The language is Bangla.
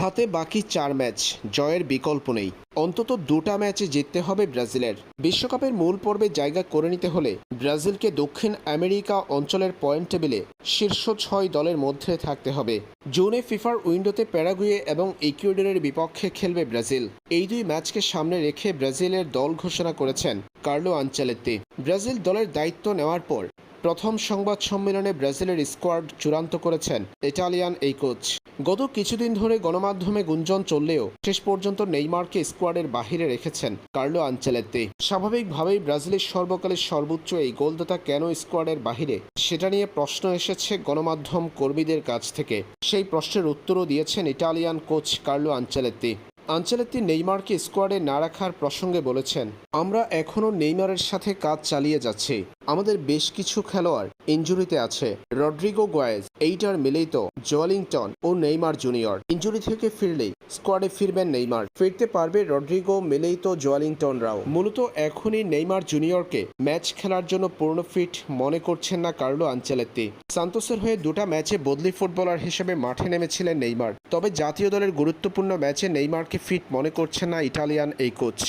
হাতে বাকি চার ম্যাচ, জয়ের বিকল্প নেই। অন্তত দুটা ম্যাচে জিততে হবে ব্রাজিলের। বিশ্বকাপের মূল পর্বে জায়গা করে নিতে হলে ব্রাজিলকে দক্ষিণ আমেরিকা অঞ্চলের পয়েন্ট টেবিলে শীর্ষ ছয় দলের মধ্যে থাকতে হবে। জুনে ফিফার উইন্ডোতে প্যারাগুয়ে এবং ইকুয়েডরের বিপক্ষে খেলবে ব্রাজিল। এই দুই ম্যাচকে সামনে রেখে ব্রাজিলের দল ঘোষণা করেছেন কার্লো আঞ্চেলেত্তি ব্রাজিল দলের দায়িত্ব নেওয়ার পর প্রথম সংবাদ সম্মেলনে ব্রাজিলের স্কোয়াড চূড়ান্ত করেছেন ইটালিয়ান এই কোচ। গত কিছুদিন ধরে গণমাধ্যমে গুঞ্জন চললেও শেষ পর্যন্ত নেইমারকে স্কোয়াডের বাহিরে রেখেছেন কার্লো আঞ্চেলেত্তি। স্বাভাবিকভাবেই ব্রাজিলের সর্বকালের সর্বোচ্চ এই গোলদাতা কেন স্কোয়াডের বাহিরে? সেটা নিয়ে প্রশ্ন এসেছে গণমাধ্যম কর্মীদের কাছ থেকে। সেই প্রশ্নের উত্তরও দিয়েছেন Italian coach Carlo Ancelotti. Ancelotti নেইমারকে স্কোয়াডে না রাখার প্রসঙ্গে বলেছেন, আমরা এখনও নেইমারের সাথে কাজ চালিয়ে যাচ্ছি। আমাদের বেশ কিছু খেলোয়াড় ইঞ্জুরিতে আছে। রড্রিগো গোয়েজ এইটার মিলেই তো জোয়ালিংটন ও নেইমার জুনিয়র। ইঞ্জুরি থেকে ফিরলেই স্কোয়াডে ফিরবেন নেইমার। ফিরতে পারবে রড্রিগো মিলেই তো জোয়ালিংটনরাও মূলত এখনই নেইমার জুনিয়রকে ম্যাচ খেলার জন্য পূর্ণ ফিট মনে করছেন না কার্লো আঞ্চেলেত্তি। সান্তোসের হয়ে দুটা ম্যাচে বদলি ফুটবলার হিসেবে মাঠে নেমেছিলেন নেইমার। তবে জাতীয় দলের গুরুত্বপূর্ণ ম্যাচে নেইমারকে ফিট মনে করছেন না ইটালিয়ান এই কোচ।